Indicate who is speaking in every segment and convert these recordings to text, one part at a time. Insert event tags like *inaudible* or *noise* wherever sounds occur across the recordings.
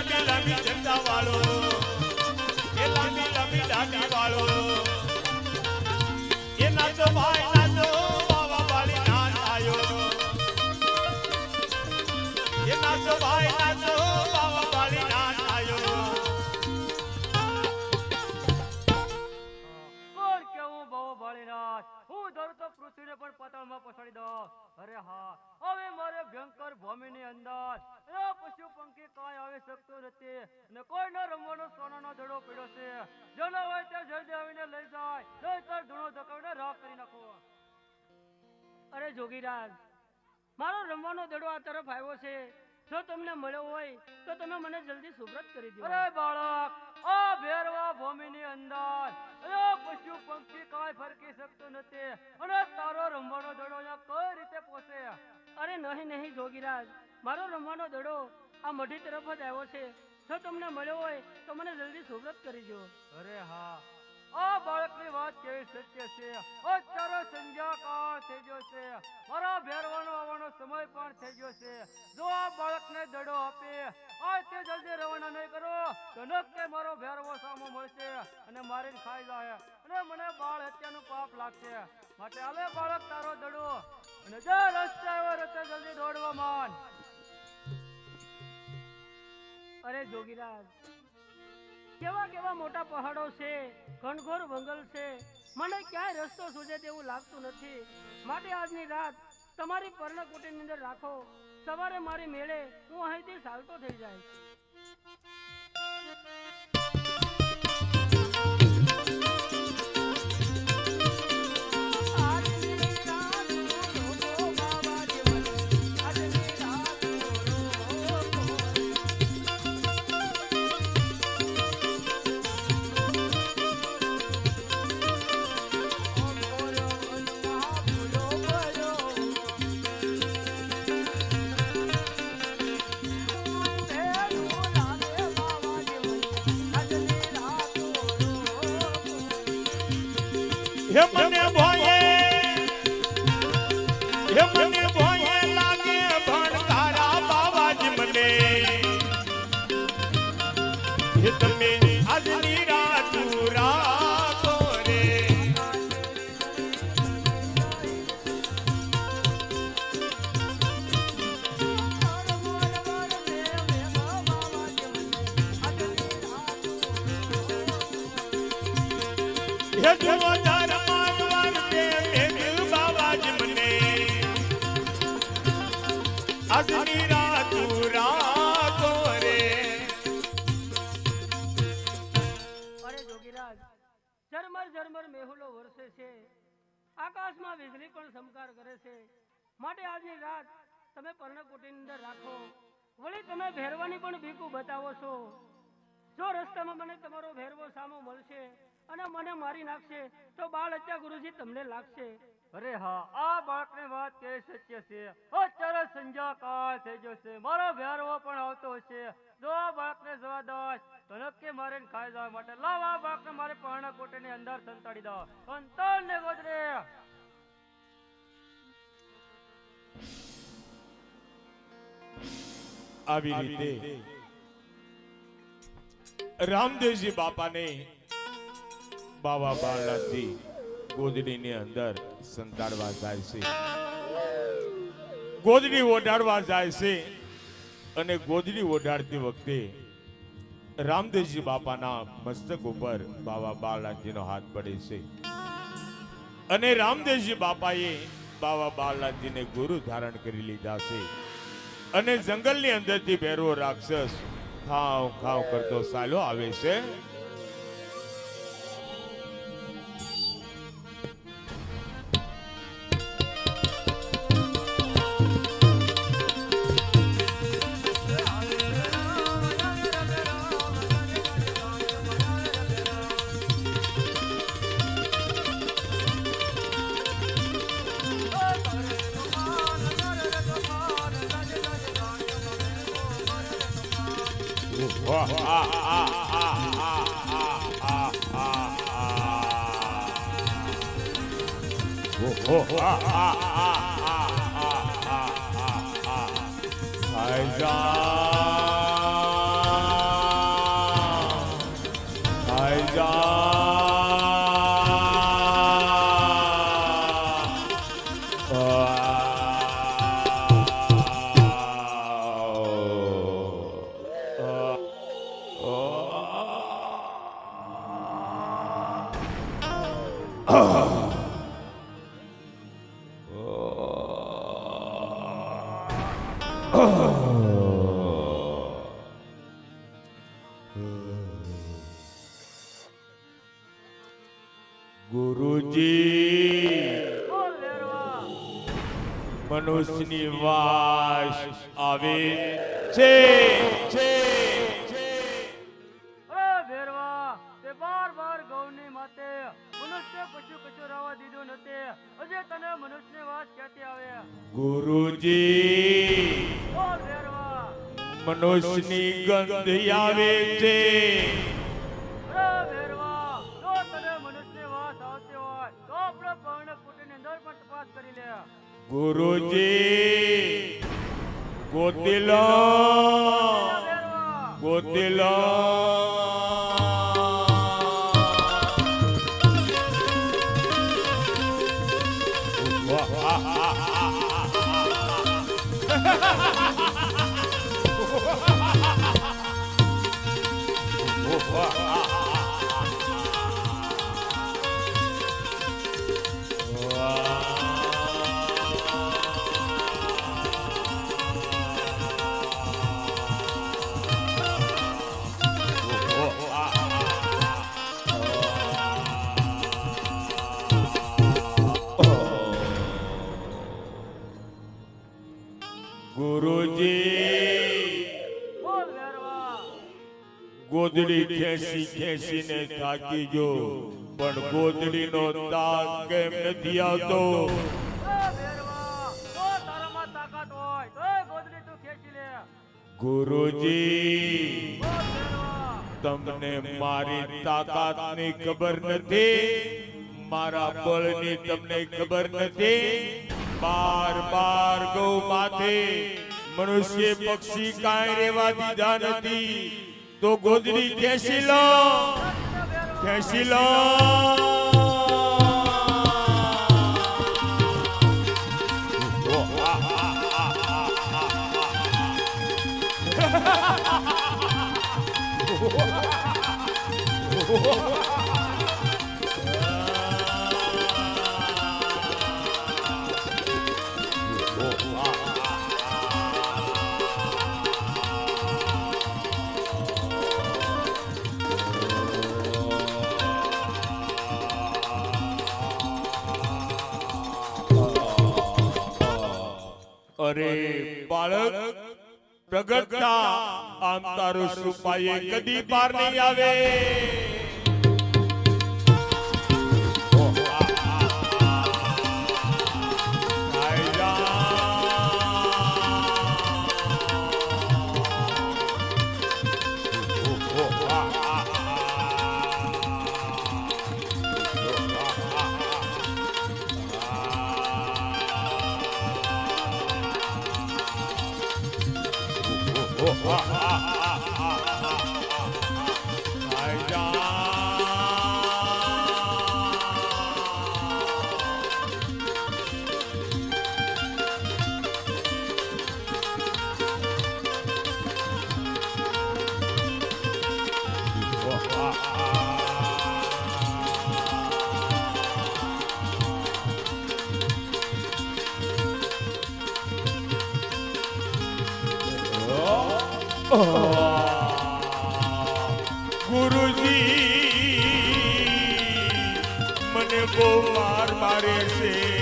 Speaker 1: લાંબી લાંબી જંડા વાળો. એ લાંબી લાંબી દાઢી વાળો.
Speaker 2: ધરું તો પૃથ્વીને પણ પાતાળમાં પછાડી દો અરે હા, હવે મારે ભયંકર ભૂમિની અંદર. પશુ પંખી કાંઈ આવી શકતું નથી. ને કોઈનો રમવાનો સોનાનો ધડો પડ્યો છે. જેનો હોય તે જલ્દી આવીને લઈ જાય. નહીંતર ધૂણો ધકાવીને રાખ કરી નાખો.
Speaker 3: અરે જોગીરાજ, મારો રમવાનો દડો આ તરફ આવ્યો છે. જો તમને મળ્યો હોય, તો તમે મને જલ્દી સુબ્રત કરી દો
Speaker 2: અરે બાળક, આ
Speaker 3: જોગીરાજ મારો રમવાનો દડો આ મઢી તરફ જ આવ્યો છે. જો તમને મળ્યો હોય તો મને જલ્દી સુવ્રત કરી દો
Speaker 2: અરે હા. આ બાળકની વાત કેવી સત્ય છે? અત્યારે સંધ્યા કાળ થઈ ગયો છે. મારા આવવાનો સમય પણ થઈ ગયો છે. જો બાળકને દડો આપે આ તે જલ્દી રવાના નહીં કરો. ધનક કે મારો ભેરવો સામો મળશે અને મારીને ખાઈ જાય. અને મને બાળ હત્યાનું પાપ લાગશે. માટે હાલે બાળક તારો દડો. અને જે રસ્તે આવ્યો રસ્તે જલ્દી દોડવા માંડ.
Speaker 3: અરે જોગીરાજ, કેવા કેવા મોટા પહાડો છે, ઘનઘોર વંગલ છે. મને ક્યાંય રસ્તો સૂજે તેવું લાગતું નથી. માટે આજની રાત તમારી પર્ણકુટીની અંદર રાખો. સવારે મારી મેળે હું અહીંથી ચાલતો થઈ જાય.
Speaker 1: હે મને ભોયે હે મને ભોયે લાગે ભણકારા બાવાજી મને. હે તમે આજની રાત રાખો રે. હે જુઓ
Speaker 3: અરે જોગીરાજ ઝરમર ઝરમર મેહુલો વરસે છે. આકાશમાં વીજળી પણ સમકાર કરે છે. માટે આજની રાત તમે પર્ણકુટીની અંદર રાખો. વળી તમે ભેરવાની પણ બીકુ બતાવો છો. જો રસ્તામાં મને તમારો ભેરવો સામો મળશે અને મને મારી નાખશે, તો બાળ હત્યા ગુરુજી તમને લાગશે.
Speaker 2: અરે હા આ બાળકની વાત કે સત્ય છે? અત્યારે સંધ્યા કાળ થઈ ગયો છે. મારો ભેરવો પણ આવતો હશે જો આ બાળકને જવા દઈશ તો નક્કી મારે ખાઈ જવા માટે લાવ આ બાળકને મારે પાણા કોટેની અંદર સંતાડી દો. સંતાડ ને ગોદરે.
Speaker 1: આવી રીતે રામદેવજી બાપાને બાવા બાળનાથજી ગોદડીની અંદર સંતાડવા જાય છે. ગોદડી ઓઢાડવા જાય છે અને ગોદડી ઓઢાડતી વખતે રામદેવજી બાપાના મસ્તક ઉપર બાવા બાળનાથજીનો હાથ પડે છે. અને રામદેવજી બાપાએ બાવા બાળનાથજીને ગુરુ ધારણ કરી લીધા છે. અને જંગલની અંદરથી ભેરવો રાક્ષસ ખાવ ખાવ કરતો સાલો આવે છે. Good job. ગુરુજી મનુષ્યની વાસ આવે છે છે.
Speaker 2: મનુષ્ય પશુ કચોરાવા દીધું નથી હજે તને મનુષ્યની વાત ક્યાંથી આવે?
Speaker 1: ગુરુજી મનુષ્યની ગંધ આવે છે.
Speaker 2: અરે ભેરવા જો *laughs* *laughs*
Speaker 1: ગુરુજી ગોદડી ખેંચી ખેંચીને થાકી જો પણ ગોદડીનો તાક કેમ નથી આવતો
Speaker 2: અરે ભેરવા જો તારામાં તાકાત હોય તોય ગોદડી તું ખેંચી લે
Speaker 1: ગુરુજી
Speaker 2: બોલ ભેરવા
Speaker 1: તમને મારી તાકાતની ખબર નથી મારા બળની તમને ખબર નથી બાર બાર ગૌ માથે મનુષ્ય પક્ષી કાંઈ રેવા દીધા નથી તો ગોદડી ખેંચી લો. ખેંચી લો. અરે બાળક પ્રગટતા. આમ તારું સુપાએ કદી પાર નહીં આવે. 哇哇哇 ગુરુજી મને બહુ માર મારે છે.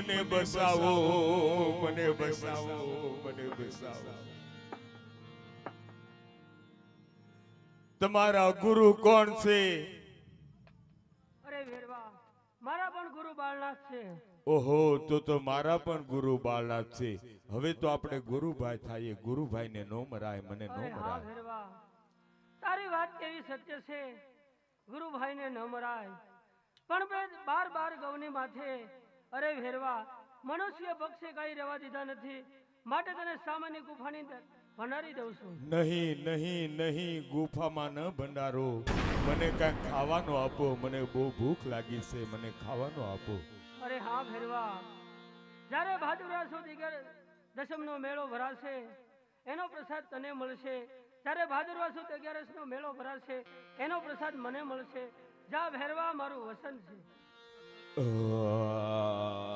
Speaker 1: મને બસાવો મને બસાવો મને બસાવો. તમારા ગુરુ કોણ છે?
Speaker 3: અરે વેરવા મારા પણ ગુરુ બાળનાથ છે.
Speaker 1: ઓહો તો તો મારા પણ ગુરુ બાળનાથ છે. હવે તો આપણે ગુરુભાઈ થઈએ ગુરુભાઈ ને નો મરાય મને નો મરાય.
Speaker 3: તારી વાત કેવી સત્ય છે? ગુરુભાઈ ને ન મરાય. પણ બાર બાર ગૌની માથે અરે ભેરવા મનુષ્ય પક્ષે કઈ રહેવા દીધા નથી. માટે તને સામાન્ય ગુફાની અંદર ભંડારી દઉં છું.
Speaker 1: નહીં નહીં નહીં ગુફામાં ન ભંડારો. મને કાંઈક ખાવાનું આપો મને બહુ ભૂખ લાગી છે મને ખાવાનું આપો.
Speaker 3: અરે હા ભેરવા જ્યારે ભાદુરા સુધી દશમનો મેળો ભરાશે એનો પ્રસાદ તને મળશે. ત્યારે ભાદરવા સુદ અગિયારસનો મેળો ભરાશે એનો પ્રસાદ મને મળશે. જા ભેરવા મારું વસન છે.
Speaker 1: 呃